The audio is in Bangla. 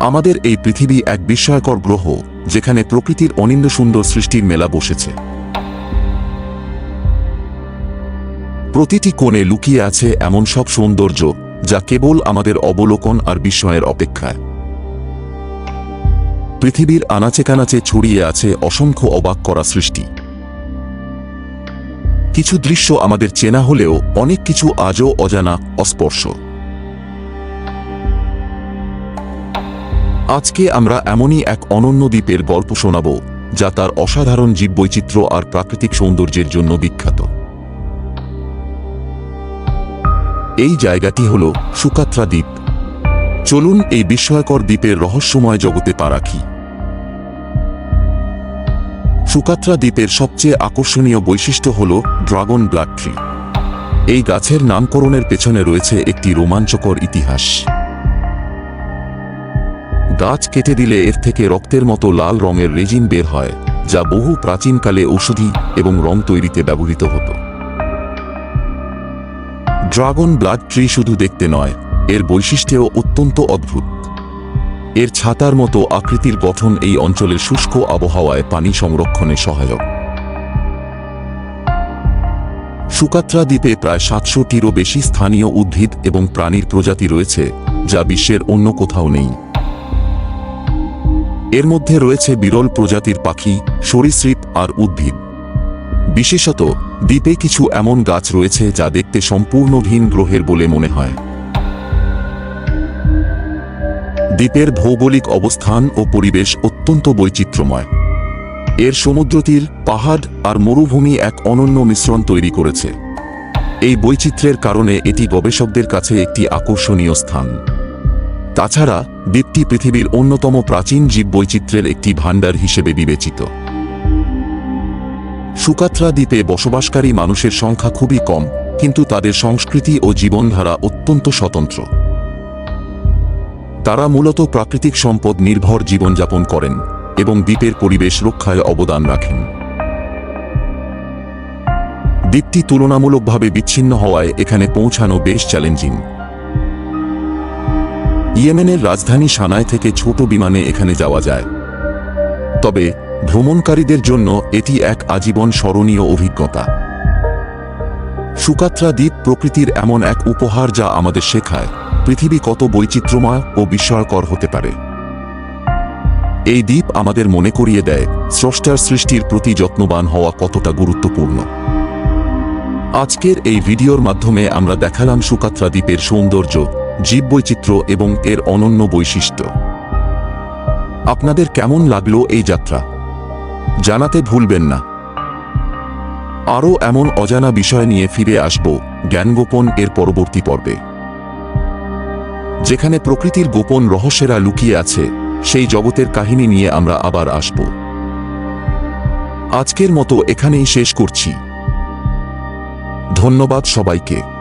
আমাদের এই পৃথিবী এক বিস্ময়কর গ্রহ, যেখানে প্রকৃতির অনিন্দ সুন্দর সৃষ্টির মেলা বসেছে। প্রতিটি কোণে লুকিয়ে আছে এমন সব সৌন্দর্য, যা কেবল আমাদের অবলোকন আর বিস্ময়ের অপেক্ষায়। পৃথিবীর আনাচে কানাচে ছড়িয়ে আছে অসংখ্য অবাক করা সৃষ্টি। কিছু দৃশ্য আমাদের চেনা হলেও অনেক কিছু আজও অজানা, অস্পর্শ। আজকে আমরা এমনই এক অনন্য দ্বীপের গল্প শোনাব, যা তার অসাধারণ জীববৈচিত্র্য আর প্রাকৃতিক সৌন্দর্যের জন্য বিখ্যাত। এই জায়গাটি হল সুকাত্রা দ্বীপ। চলুন এই বিস্ময়কর দ্বীপের রহস্যময় জগতে পা রাখি। সুকাত্রা দ্বীপের সবচেয়ে আকর্ষণীয় বৈশিষ্ট্য হল ড্রাগন ব্লাড ট্রি। এই গাছের নামকরণের পেছনে রয়েছে একটি রোমাঞ্চকর ইতিহাস। গাছ কেটে দিলে এর থেকে রক্তের মতো লাল রঙের রেজিন বের হয়, যা বহু প্রাচীনকালে ঔষধি এবং রং তৈরিতে ব্যবহৃত হতো। ড্রাগন ব্লাড ট্রি শুধু দেখতে নয়, এর বৈশিষ্ট্যও অত্যন্ত অদ্ভুত। এর ছাতার মতো আকৃতির গঠন এই অঞ্চলের শুষ্ক আবহাওয়ায় পানি সংরক্ষণে সহায়ক। সুকাত্রা দ্বীপে প্রায় সাতশোটিরও বেশি স্থানীয় উদ্ভিদ এবং প্রাণীর প্রজাতি রয়েছে, যা বিশ্বের অন্য কোথাও নেই। এর মধ্যে রয়েছে বিরল প্রজাতির পাখি, সরীসৃপ আর উদ্ভিদ। বিশেষত, দ্বীপে কিছু এমন গাছ রয়েছে যা দেখতে সম্পূর্ণ ভিন গ্রহের বলে মনে হয়। দ্বীপের ভৌগোলিক অবস্থান ও পরিবেশ অত্যন্ত বৈচিত্র্যময়। এর সমুদ্রতীর, পাহাড় আর মরুভূমি এক অনন্য মিশ্রণ তৈরি করেছে। এই বৈচিত্র্যের কারণে এটি গবেষকদের কাছে একটি আকর্ষণীয় স্থান। তাছাড়া দ্বীপটি পৃথিবীর অন্যতম প্রাচীন জীববৈচিত্র্যের একটি ভাণ্ডার হিসেবে বিবেচিত। সুকাত্রা দ্বীপে বসবাসকারী মানুষের সংখ্যা খুবই কম, কিন্তু তাদের সংস্কৃতি ও জীবনধারা অত্যন্ত স্বতন্ত্র। তারা মূলত প্রাকৃতিক সম্পদ নির্ভর জীবনযাপন করেন এবং দ্বীপের পরিবেশ রক্ষায় অবদান রাখেন। দ্বীপটি তুলনামূলকভাবে বিচ্ছিন্ন হওয়ায় এখানে পৌঁছানো বেশ চ্যালেঞ্জিং ইয়েমেনের রাজধানী সানায় থেকে ছোট বিমানে এখানে যাওয়া যায়। তবে ভ্রমণকারীদের জন্য এটি এক আজীবন স্মরণীয় অভিজ্ঞতা। সুকাত্রা দ্বীপ প্রকৃতির এমন এক উপহার যা আমাদের শেখায় পৃথিবী কত বৈচিত্র্যময় ও বিস্ময়কর হতে পারে। এই দ্বীপ আমাদের মনে করিয়ে দেয় স্রষ্টার সৃষ্টির প্রতি যত্নবান হওয়া কতটা গুরুত্বপূর্ণ। আজকের এই ভিডিওর মাধ্যমে আমরা দেখালাম সুকাত্রা দ্বীপের সৌন্দর্য জীববৈচিত্র্য এবং এর অনন্য বৈশিষ্ট্য। আপনাদের কেমন লাগল এই যাত্রা? জানাতে ভুলবেন না। আরও এমন অজানা বিষয় নিয়ে ফিরে আসব জ্ঞানগোপন এর পরবর্তী পর্বে। যেখানে প্রকৃতির গোপন রহস্যেরা লুকিয়ে আছে, সেই জগতের কাহিনী নিয়ে আমরা আবার আসব। আজকের মতো এখানেই শেষ করছি। ধন্যবাদ সবাইকে।